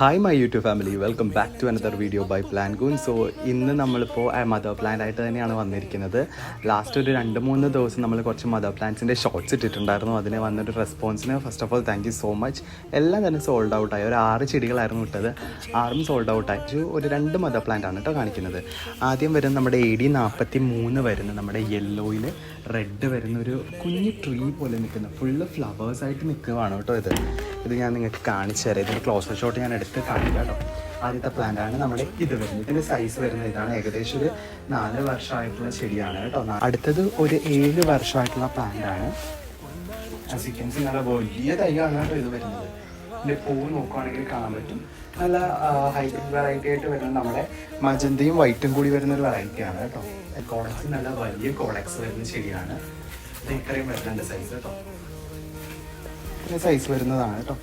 Hi my YouTube family welcome back to another video by plan goon so ഇന്ന് നമ്മളിപ്പോൾ mother plant ആയിട്ട് തന്നെയാണ് വന്നിരിക്കുന്നത്. ലാസ്റ്റ് ഒരു രണ്ട് മൂന്ന് ദിവസം നമ്മൾ കുറച്ച് മദർ പ്ലാന്റ്സിന്റെ ഷോർട്സ് ഇട്ടിട്ടുണ്ടായിരുന്നു. അതിന് വന്നൊരു റെസ്പോൺസിന് first of all thank you so much എല്ലാം തന്നെ സോൾഡ് ഔട്ടായി ഒരു ആറ് ചെടികളായിരുന്നു ഇട്ടത്. ആറും സോൾഡ് ഔട്ടായി ഒരു രണ്ട് മദർ പ്ലാന്റ് ആണ് കേട്ടോ കാണിക്കുന്നത്. ആദ്യം വരുന്ന നമ്മുടെ എ ഡി നാൽപ്പത്തി മൂന്ന് വരുന്ന നമ്മുടെ യെല്ലോയിൽ റെഡ് വരുന്ന ഒരു കുഞ്ഞു ട്രീ പോലെ നിൽക്കുന്ന ഫുള്ള് ഫ്ലവേഴ്സായിട്ട് നിൽക്കുകയാണ് കേട്ടോ ഇത്. ഇത് ഞാൻ നിങ്ങൾക്ക് കാണിച്ചു തരാം. ഇതിന്റെ ക്ലോസർ ഷോട്ട് ഞാൻ എടുത്ത് കാണിക്കാം കേട്ടോ. ആദ്യത്തെ പ്ലാന്റ് ആണ് നമ്മുടെ ഇത് വരുന്നത്. ഇതിന്റെ സൈസ് വരുന്നത് ഇതാണ്. ഏകദേശം ഒരു നാല് വർഷമായിട്ടുള്ള ചെടിയാണ് കേട്ടോ. അടുത്തത് ഒരു ഏഴ് വർഷമായിട്ടുള്ള പ്ലാന്റ് ആണ്. സിക്വൻസി നല്ല വലിയ തൈയാണ് കേട്ടോ ഇത് വരുന്നത്. ഇതിന്റെ പൂവ് നോക്കുവാണെങ്കിൽ കാണാൻ പറ്റും. നല്ല ഹൈബ്രിഡ് വെറൈറ്റി ആയിട്ട് വരുന്ന നമ്മുടെ മജന്തയും വൈറ്റും കൂടി വരുന്ന ഒരു വെറൈറ്റി ആണ് കേട്ടോ. കോളക്സ് നല്ല വലിയ കോളക്സ് വരുന്ന ചെടിയാണ്. ഇത് ഇത്രയും വരുന്നുണ്ട് സൈസ് കേട്ടോ. സൈസ് വരുന്നതാണ് കേട്ടോ.